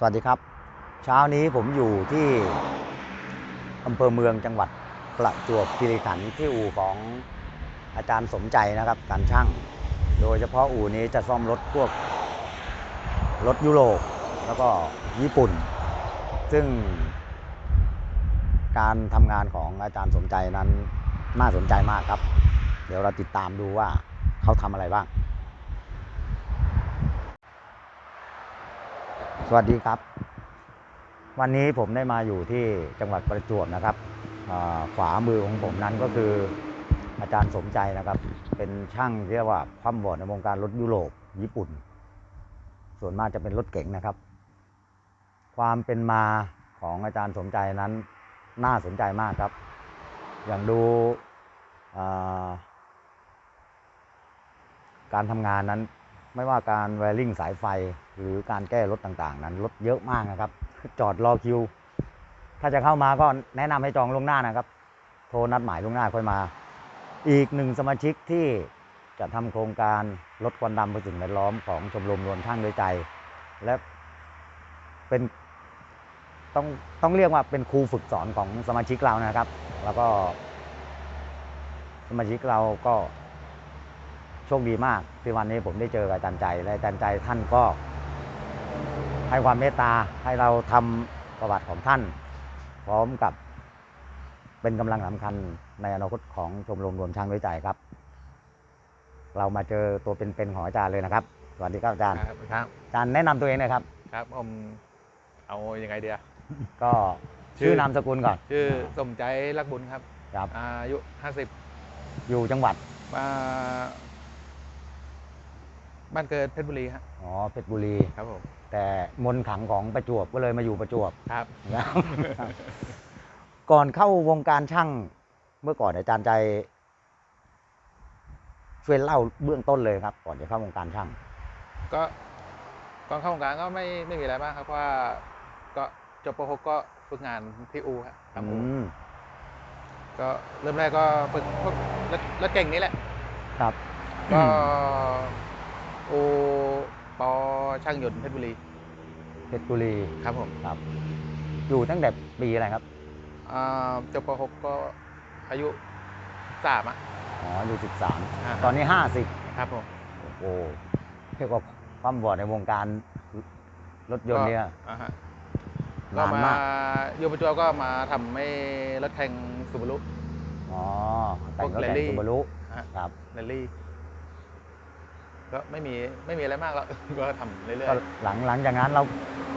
สวัสดีครับ เช้านี้ผมอยู่ที่อำเภอเมืองจังหวัดประจวบคีรีขันธ์ที่อู่ของอาจารย์สมใจนะครับการช่าง โดยเฉพาะอู่นี้จะซ่อมรถพวกรถยุโรปแล้วก็ญี่ปุ่น ซึ่ง การทำงานของอาจารย์สมใจนั้นน่าสนใจมากครับ เดี๋ยวเราติดตามดูว่าเขาทำอะไรบ้าง สวัสดีครับ วันนี้ผมได้มาอยู่ที่จังหวัดประจวบนะครับขวามือของผมนั้นก็คืออาจารย์สมใจนะครับ เป็นช่างเรียกว่าความบอดในวงการรถยุโรปญี่ปุ่น ส่วนมากจะเป็นรถเก๋งนะครับ ความเป็นมาของอาจารย์สมใจนั้นน่าสนใจมากครับ อย่างดูการทำงานนั้น ไม่ว่าการแวริ่งสายไฟหรือการแก้รถต่างๆ นั้นรถเยอะมากนะครับ จอดรอคิว ถ้าจะเข้ามาก็แนะนำให้จองล่วงหน้านะครับ โทรนัดหมายล่วงหน้าค่อยมา อีกหนึ่งสมาชิกที่จะทำโครงการลดควันดำเพื่อสิ่งแวดล้อมของชมรมรวมช่างด้วยใจ และเป็นต้องต้องเรียกว่าเป็นครูฝึกสอนของสมาชิกเรานะครับ แล้วก็สมาชิกเราก็ โชคดีมากที่วันนี้ผมได้เจอกับอาจารย์ใจและอาจารย์ใจท่านก็ ให้ความเมตตาให้เราทำประวัติของท่าน พร้อมกับเป็นกำลังสำคัญในอนาคตของชมรมรวมช่างด้วยใจครับ เรามาเจอตัวเป็นๆของอาจารย์เลยนะครับ สวัสดีครับอาจารย์ครับครับอาจารย์แนะนำตัวเองหนะครับ ครับผมเอายังไงเดียก็ชื่อชื่อนามสกุลก่อน ชื่อสมใจรักบุญครับ ครับ อายุ50อยู่จังหวัดมา บ้านเกิดเพชรบุรีฮะอ๋อเพชรบุรี ครับผมแต่มนต์ขลังของประจวบก็เลยมาอยู่ประจวบ ครับ นะครับ ก่อนเข้าวงการช่างเมื่อก่อนอาจารย์ใจ ช่วยเล่าเบื้องต้นเลยครับ ก่อนจะเข้าวงการช่าง ก็ก่อนเข้าวงการก็ไม่ไม่มีอะไรมากครับเพราะว่าก็จบป .6 ก็ฝึกงานที่อูครับทำอูอืมก็เริ่มแรกก็ฝึกพวกรถรถเก่งนี้แหละ ครับ ก็ อูปอช่างยนต์เพชรบุรีเพชรบุรีครับผมครับอยู่ตั้งแต่ปีอะไรครับอ่าจบป .6 ก็อายุสามอะ อ๋ออยู่สิบสามอ่าฮะ ตอนนี้ห้าสิบครับผมโอ้โหเรียกว่าความบอดในวงการรถยนต์เนี่ยอ่าฮะก็นานมามากอยู่ประจวบก็มาทำให้รถแข่งซูบารุ อ๋อแต่งพวรถกแต่ง rally ซูบารุฮะครับแรลลี่ ก็ไม่มีไม่มีอะไรมากแล้ว ก็ทำเรื่อยก็หลังหลังจากนั้นเรา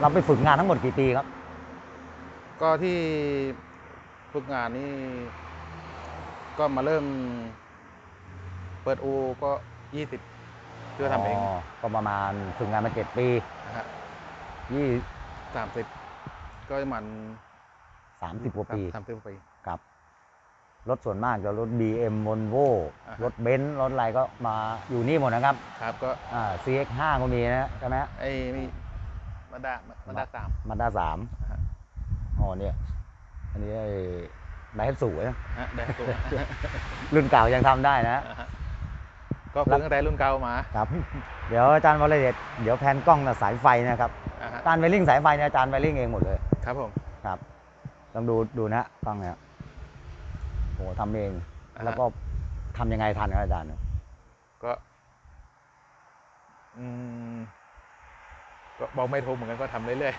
เราไปฝึกงานทั้งหมดกี่ปีครับ ๆ ก็ที่ฝึกงานนี่ก็มาเริ่ม เปิดอูก็ยี่สิบเพื่อทำเองก็ประมาณฝึกงานมาเจ็ดปีนะฮะยี่สามสิบก็มันสามสิบกว่าปี สามสิบกว่าปี ครับ รถส่วนมากจะรถ BM Volvo อ่าฮะ รถเบนซ์รถอะไรก็มาอยู่นี่หมดนะครับครับก็อ่า CX5 ก็มีนะใช่ไหมไอ้นี่มาด้ามาด้าสามมาด้าสามนะฮะอ๋อเนี่ยอันนี้ไอ้ไดฮัตสูนะฮะได้ตัวรุ่นเก่ายังทำได้นะอ่าฮะก็ฝึกตั้งแต่รุ่นเก่ามาครับ เดี๋ยวอาจารย์วรเดชเดี๋ยวแพนกล้องนะสายไฟนะครับอ่าฮะการไวริ่งสายไฟเนี่ยอาจารย์ไวริ่งเองหมดเลยครับผม ครับลองดูดูนะกล้องเนี่ยโหทำเอง อ่าฮะ แล้วก็ทำยังไงทันครับอาจารย์ ก็อืมก็บอกไม่ถูกเหมือนกันก็ทำเรื่อย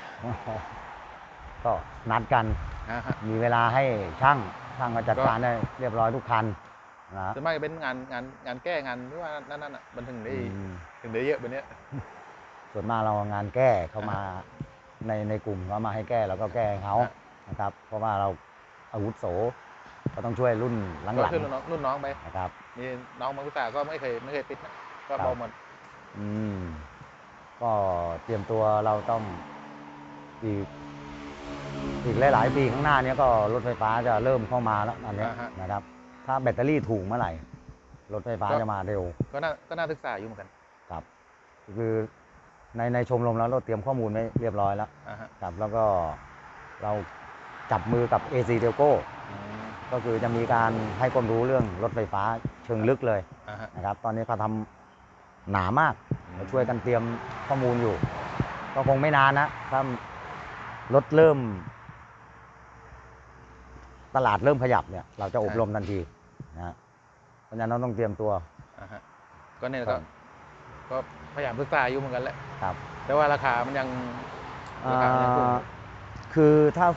ก็นัดกันๆนะฮะ มีเวลาให้ช่างช่างก็จัดก็ การได้เรียบร้อยทุกคันนะส่วนมากจะเป็นงานงานงานแก้งานหรือว่านั่นนั่นอะมันถึงได้อืมถึงได้เยอะแบบเนี้ย ส่วนมากเรางานแก้เขามาในในกลุ่มเขามาให้แก้เราก็แก้ให้เขาฮะนะครับ เพราะว่าเราอาวุโส ก็ต้องช่วยรุ่นหก็ลังขึ้นรุ่นน้องรุ่นน้องไปๆนะครับมีน้องมังคุตาก็ไม่เคยไม่เคยปิดนะก็ครับบอกหมด อืม ก็เตรียมตัวเราต้องอีกอีกหลาย ๆ ปีข้างหน้าเนี้ก็รถไฟฟ้าจะเริ่มเข้ามาแล้วอันเนี้ยนะครับ ถ้าแบตเตอรี่ถูกเมื่อไหร่ รถไฟฟ้าจะมาเร็ว ก็น่าก็น่าศึกษาอยู่เหมือนกันครับคือในในชมรมแล้วเราเตรียมข้อมูลไว้เรียบร้อยแล้วอ่าฮะ ครับแล้วก็เราจับมือกับ AC t e l c o อืม ก็คือจะมีการให้ความรู้เรื่องรถไฟฟ้าเชิงลึกเลยอ่าฮะ นะครับ ตอนนี้เขาทำหนามากเราช่วยกันเตรียมข้อมูลอยู่ ก็คงไม่นานนะถ้ารถเริ่ม ตลาดเริ่มขยับเนี่ย เราจะอบใช่รมทันทีนะฮะเพราะฉะนั้นเราต้องเตรียมตัว อ่าฮะก็เนี่ยครัก็บก็พยายามศึกษาอยู่เหมือนกันแหละ ครับ แต่ว่าราคามันยัง ราคามันยังสูงอ่าคือถ้า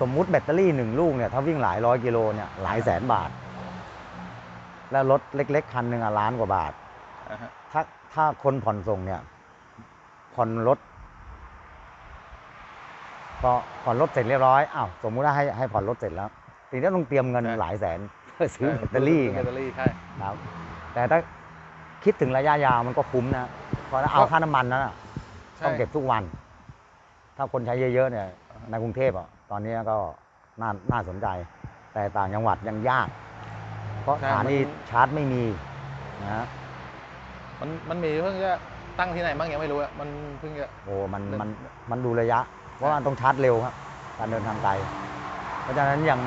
สมมุติแบตเตอรี่หนึ่งลูกเนี่ยถ้าวิ่งหลายร้อยกิโลเนี่ยหลายแสนบาท แล้วรถเล็ก ๆ คันหนึ่งอะล้านกว่าบาท อ่าฮะถ้าถ้าคนผ่อนส่งเนี่ยผ่อนรถพอผ่อนรถเสร็จเรียบร้อยอ้าวสมมุติว่าให้ให้ผ่อนรถเสร็จแล้วทีนี้ต้องเตรียมเงินหลายแสนเพื่อซื้อแบตเตอรี่แบไงตเตอรี่ใช่ ครับ แต่ถ้าคิดถึงระยะยาวมันก็คุ้มนะเพราะถ้าเอาก็ค่าน้ำมันนั้นอะใช่ ต้องเก็บทุกวัน ถ้าคนใช้เยอะๆเนี่ยอ่าฮะในกรุงเทพอะ ตอนนี้ก็น่าน่าสนใจ แต่ต่างจังหวัดยังยาก เพราะสถานีชาร์จไม่มีนะฮะมันมันมีเพิ่งจะตั้งที่ไหนบ้างยังไม่รู้อะมันเพิ่งจะ โอ้มันเรื่องมันมันดูระยะ เพราะว่าต้องชาร์จเร็วครับ การเดินทางไกล เพราะฉะนั้นอย่าง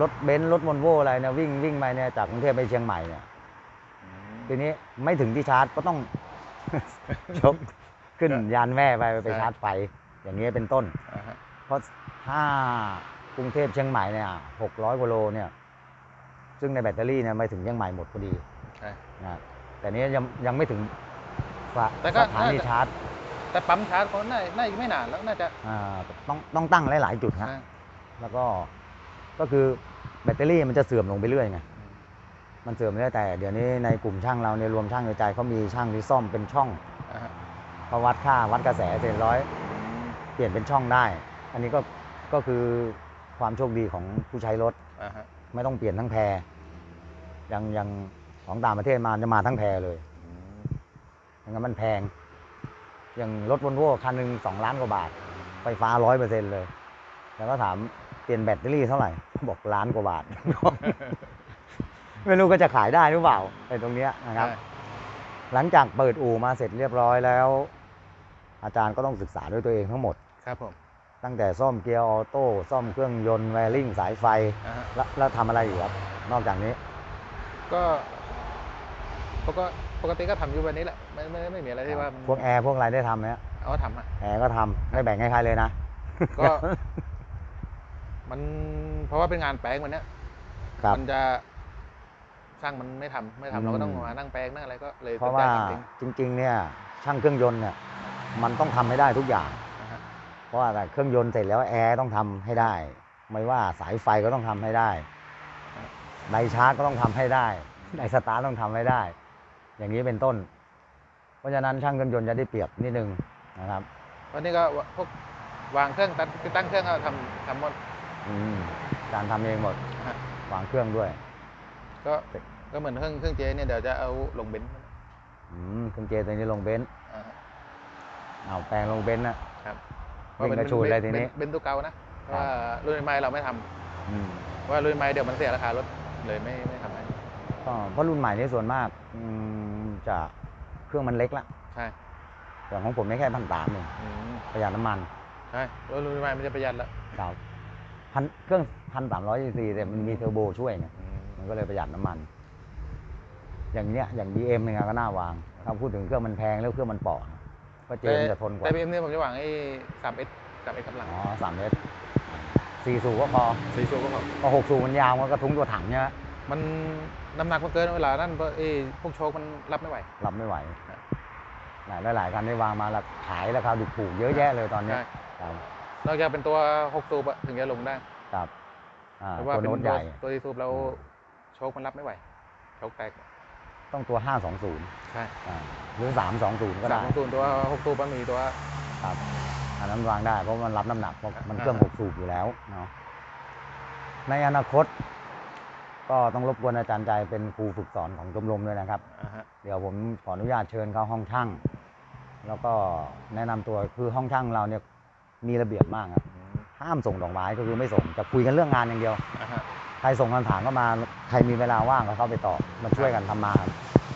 รถเบนซ์รถมอนโวอะไรเนี่ยวิ่งวิ่งไปเนี่ยจากกรุงเทพไปเชียงใหม่เนี่ยอืมทีนี้ไม่ถึงที่ชาร์จก็ต้องชกขึ้นก็ยานแม่ไปไปใช่ชาร์จไฟ อย่างนี้เป็นต้น อ่าฮะเพราะถ้ากรุงเทพเชียงใหม่เนี่ยหกร้อยกว่าโลเนี่ย ซึ่งในแบตเตอรี่เนี่ยไม่ถึงเชียงใหม่หมดพอดีใช่ นะแต่นี้ยังยังไม่ถึงสะแต่ก็สถานีน่าจะ ชาร์จแต่ปั๊มชาร์จเขาน่าน่าอีกไม่นานแล้วน่าจะอ่าต้องต้องตั้งหลาย ๆ จุดฮะ อ่าแล้วก็ก็คือแบตเตอรี่มันจะเสื่อมลงไปเรื่อยไง มันเสื่อมเรื่อยแต่เดี๋ยวนี้ในกลุ่มช่างเราเนี่ยรวมช่างในใจเขามีช่างที่ซ่อมเป็นช่องอ่าฮะพอวัดค่าวัดกระแสเสร็จร้อยอืม เปลี่ยนเป็นช่องได้ อันนี้ก็ก็คือความโชคดีของผู้ใช้รถ อ่าฮะไม่ต้องเปลี่ยนทั้งแพรยังยังของต่างประเทศมาจะมาทั้งแพรเลยอืมอย่างนั้นมันแพง อย่างรถวอลโว่คันหนึ่งสองล้านกว่าบาท ไฟฟ้าร้อยเปอร์เซ็นต์เลย แล้วก็ถามเปลี่ยนแบตเตอรี่เท่าไหร่ บอกล้านกว่าบาท ไม่รู้ก็จะขายได้หรือเปล่าไอ้ตรงเนี้ยนะครับใช่หลังจากเปิดอู่มาเสร็จเรียบร้อยแล้ว อาจารย์ก็ต้องศึกษาด้วยตัวเองทั้งหมด ครับผมตั้งแต่ซ่อมเกียร์ออโต้ซ่อมเครื่องยนต์แวริงสายไฟ อ่าฮะแล้วแล้วทำอะไรอยู่ครับ นอกจากนี้ก็ปกติปกติก็ทำอยู่แบบนี้แหละไม่ไม่ไม่มีอะไรที่ว่ามันพวกแอร์พวกอะไรได้ทำไหมฮะเอาทำอะแอร์ก็ทำไม่แบ่งให้ใครเลยนะ ก็ มันเพราะว่าเป็นงานแปลงวันเนี้ยครับ มันจะช่างมันไม่ทำไม่ทำเราก็ต้องอืม มานั่งแปลงนั่งอะไรก็เลยเพราะว่าสนใจทำเองจริงๆเนี่ยช่างเครื่องยนต์เนี่ยมันต้องทำให้ได้ทุกอย่างนะฮะเพ ราะว่าแต่เครื่องยนต์เสร็จแล้วแอร์ต้องทำให้ได้ ไม่ว่าสายไฟก็ต้องทำให้ได้ไดชาร์จก็ต้องทำให้ได้ไดสตาร์ทต้องทำให้ได้ อย่างนี้เป็นต้น เพราะฉะนั้นช่างเครื่องยนต์จะได้เปรียบนิดนึงนะครับวันนี้ก็พวกวางเครื่องตัดติดตั้งเครื่องก็ทำทำหมดอืมการทำเองหมดนะฮะวางเครื่องด้วย ก็ก็เหมือนเครื่องเครื่องเจเนี่ยเดี๋ยวจะเอาลงเบนซ์อืมเครื่องเจตัวนี้ลงเบนซ์อ่าฮะเอาแปลงลงเบนซ์นะครับ วิ่งกระชูดเลยทีนี้ เป็นตัวเก่านะเพราะว่ารุ่นใหม่เราไม่ทำอืมเพราะว่ารุ่นใหม่เดี๋ยวมันเสียราคารถเลยไม่ไม่ทำให้ก็เพราะรุ่นใหม่นี่ส่วนมากอืมจะเครื่องมันเล็กละใช่อย่างของผมนี่แค่พันสามเองอืมประหยัดน้ำมันใช่รถรุ่นใหม่มันจะประหยัดละครับพันเครื่องพันสามร้อยซีซีแต่มันมีเทอร์โบช่วยไงอืมมันก็เลยประหยัดน้ำมัน อย่างเนี้ยอย่าง BM เนี่ยก็น่าวางถ้าพูดถึงเครื่องมันแพงแล้วเครื่องมันเปาะนะ ก็เจมส์จะทนกว่าแต่บีเอ็มเนี่ยผมจะหวังไอ้สามเอสสามเอสกำลังอ๋อสามเมตรสี่สูบก็พอสี่สูบก็พอพอหกสูบมันยาวมันก็ทุ้งตัวถังเนี่ยมันน้ำหนักมันเกินเวลานั่นเพราะไอ้พวกโชคมันรับไม่ไหว รับไม่ไหวครับหลายหลายๆคันได้วางมาแล้วขายราคาถูกถูกๆเยอะแยะเลยตอนเนี้ยใช่ครับนอกจากเป็นตัวหกสูบอะถึงจะลงได้ครับอ่าเพราะว่าตัวเป็นโน้ตตัใหวญ่ตัวที่สูบเราโชคมันรับไม่ไหวโชคแตก ต้องตัว 520ใช่อ่าหรือ 320 ก็สาได้มสูบตัวหกสูบมันมีตัว ครับอันนั้นวางได้เพราะมันรับน้ำหนักเพราะมันอ่าเครื่องหกสูบอยู่แล้วเนาะในอนาคต ก็ต้องรบกวนอาจารย์ใจเป็นครูฝึกสอนของชมรมด้วยนะครับ อ่าฮะเดี๋ยวผมขออนุญาตเชิญเข้าห้องช่าง แล้วก็แนะนำตัวคือห้องช่างเราเนี่ยมีระเบียบมากครับอืมห้ามส่งดอกไม้ก็คือไม่ส่งจะคุยกันเรื่องงานอย่างเดียว อ่าฮะใครส่งคำถามก็มาใค รมีเวลาว่างก็เข้าไปตอบมาช่วยกันทำมา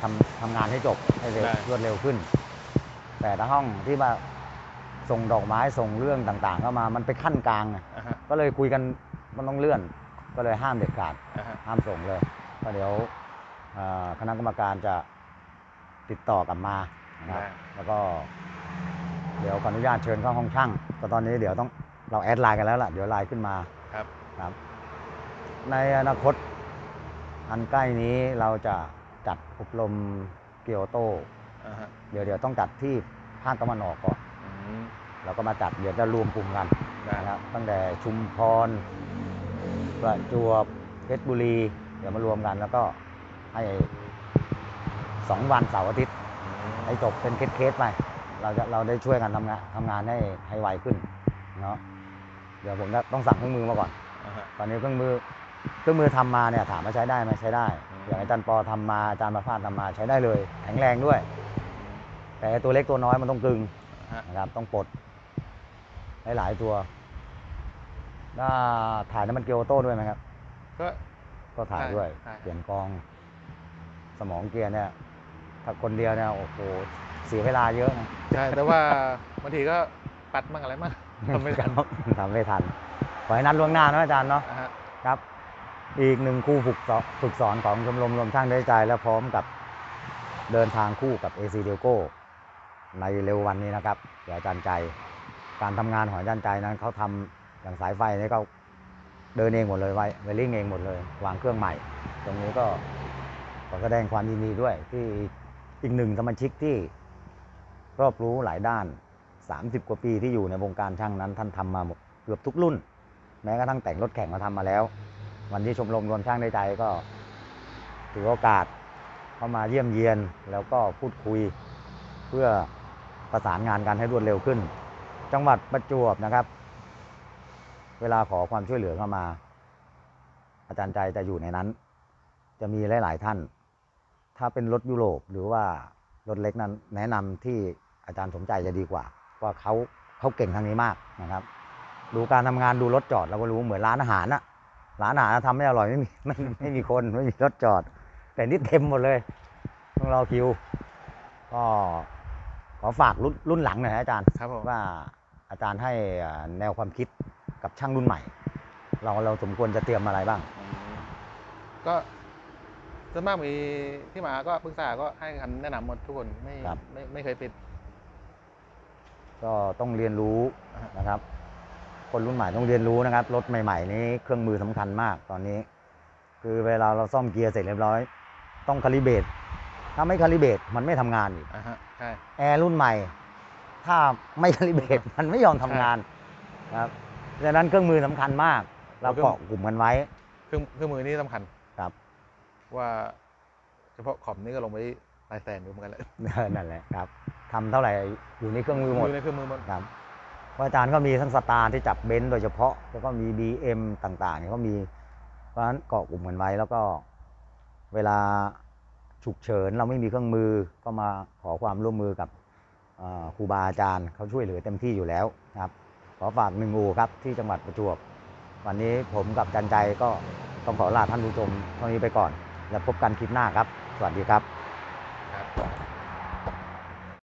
ทำทำงานให้จบให้เร็วได้ รวดเร็วขึ้น แต่ถ้าห้องที่มาส่งดอกไม้ส่งเรื่องต่างๆเข้ามามันไปขั้นกลางไงอ่าฮะก็เลยคุยกันมันต้องเลื่อน ก็เลยห้ามเด็ดขาด อ่าฮะห้ามส่งเลยเพราะเดี๋ยวเอ่อคณะกรรมการจะติดต่อกลับมานะครับได้แล้วก็ เดี๋ยวขออนุญาตเชิญเข้าห้องช่างก็ตอนนี้เดี๋ยวต้องเราแอดไลน์กันแล้วล่ะ เดี๋ยวไลน์ขึ้นมาครับ ครับ ในอนาคต อันใกล้นี้เราจะจัดอบรมเกียวโต อ่าฮะเดี๋ยวเดี๋ยวต้องจัดที่ภาคตะวันออกก่อน อืมแล้วก็มาจัดเดี๋ยวจะรวมกลุ่มกันได้ นะครับตั้งแต่ชุมพร ประจวบเพชรบุรี เดี๋ยวมารวมกันแล้วก็ให้สองวันเสาร์อาทิตย์ให้จบเป็นเคสๆไป เราจะเราได้ช่วยกันทำงานทำงานให้ให้ไวขึ้นเนาะเดี๋ยวผมจะต้องสั่งเครื่องมือมาก่อน อ่าฮะตอนนี้เครื่องมือ เครื่องมือทำมาเนี่ยถามว่าใช้ได้ไหมใช้ได้อืมอย่างอาจารย์ปอทำมาอาจารย์ประภาสทำมาใช้ได้เลย แข็งแรงด้วย แต่ตัวเล็กตัวน้อยมันต้องกึงฮะนะครับต้องปลดหลายๆตัวถ้าถ่ายน้ำมันเกียวโต้ด้วยไหมครับ ก็ก็ถ่ายด้วยใช่ใช่เปลี่ยนกอง สมองเกียร์เนี่ยถ้าคนเดียวเนี่ยโอ้โหเสียเวลาเยอะนะใช่แต่ว่าบางทีก็ปัดมั่งอะไรมั่งทำไม่ทันทำไม่ทันขอให้นัดล่วงหน้านะอาจารย์เนาะอ่าฮะครับ อีกหนึ่งคู่ฝึกสอนฝึกสอนของชมรมรวมช่างได้ใจและพร้อมกับเดินทางคู่กับ AC d e l c o ในเร็ววันนี้นะครับเดี๋ยวอาจารย์ใจ การทำงานของอาจารย์ใจนั้นเขาทำอย่างสายไฟนี่ก็เดินเองหมดเลยไวเวลลิ่งเองหมดเลย วางเครื่องใหม่ ตรงนี้ก็ขอแสดงความยินดีด้วย ที่อีกหนึ่งสมาชิกที่รอบรู้หลายด้าน 30 กว่าปีที่อยู่ในวงการช่างนั้น ท่านทำมาหมดเกือบทุกรุ่น แม้กระทั่งแต่งรถแข่งมาทำมาแล้ว วันที่ชมรมรวมช่างในใจก็ถือโอกาสเข้ามาเยี่ยมเยียนแล้วก็พูดคุยเพื่อประสานงานกันให้รวดเร็วขึ้น จังหวัดประจวบนะครับ เวลาขอความช่วยเหลือเข้ามา อาจารย์ใจจะอยู่ในนั้น จะมีหลาย ๆ ท่าน ถ้าเป็นรถยุโรปหรือว่ารถเล็กนั้นแนะนำที่อาจารย์สมใจจะดีกว่าว่าเขาเขาเก่งทางนี้มากนะครับ ดูการทำงานดูรถจอดเราก็รู้เหมือนร้านอาหารอะ ร้านอาหารทำไม่อร่อยไม่มีไม่ไม่มีคนไม่มีรถจอด แต่นี่เต็มหมดเลยต้องรอคิว ก็ขอฝากรุ่นรุ่นหลังหน่อยนะอาจารย์ครับผมว่าอาจารย์ให้อ่าแนวความคิดกับช่างรุ่นใหม่ เราเราสมควรจะเตรียมอะไรบ้างอืมก็ส่วนมากมีที่มาก็ปรึกษาก็ให้คำแนะนำหมดทุกคนไม่ครับไม่ไม่เคยปิด ก็ต้องเรียนรู้อ่าฮะนะครับ คนรุ่นใหม่ต้องเรียนรู้นะครับ รถใหม่ ๆ นี้เครื่องมือสำคัญมากตอนนี้ คือเวลาเราซ่อมเกียร์เสร็จเรียบร้อย ต้องคาลิเบรตถ้าไม่คาลิเบรตมันไม่ทำงานอีกอ่าฮะใช่แอร์รุ่นใหม่ ถ้าไม่คาลิเบรตมันไม่ยอมทำงานครับดังนั้นเครื่องมือสำคัญมาก เราเกาะกลุ่มกันไว้ เครื่องเครื่องมือนี่สำคัญครับ ว่าเฉพาะขอบนี่ก็ลงไปหลายแสนอยู่เหมือนกันแหละเออนั่นแหละครับทำเท่าไหร่อยู่ในเครื่องมือหมดยู่ในเครื่องมือหมดครับเพระอาจารย์ก็มีทั้งสตาร์ที่จับเบนซ์โดยเฉพาะ แล้วก็มี BM ต่างๆเนี่ยก็มี เพราะฉะนั้นเกาะกลุ่มกันไว้แล้วก็เวลาฉุกเฉินเราไม่มีเครื่องมือก็มาขอความร่วมมือกับครูบาอาจารย์เขาช่วยเหลือเต็มที่อยู่แล้วนะครับ ขอฝากหนึ่งอูครับที่จังหวัดประจวบ วันนี้ผมกับจันใจก็ต้องขอลาท่านผู้ชมเท่านี้ไปก่อน แล้วพบกันคลิปหน้าครับ สวัสดีครับครับ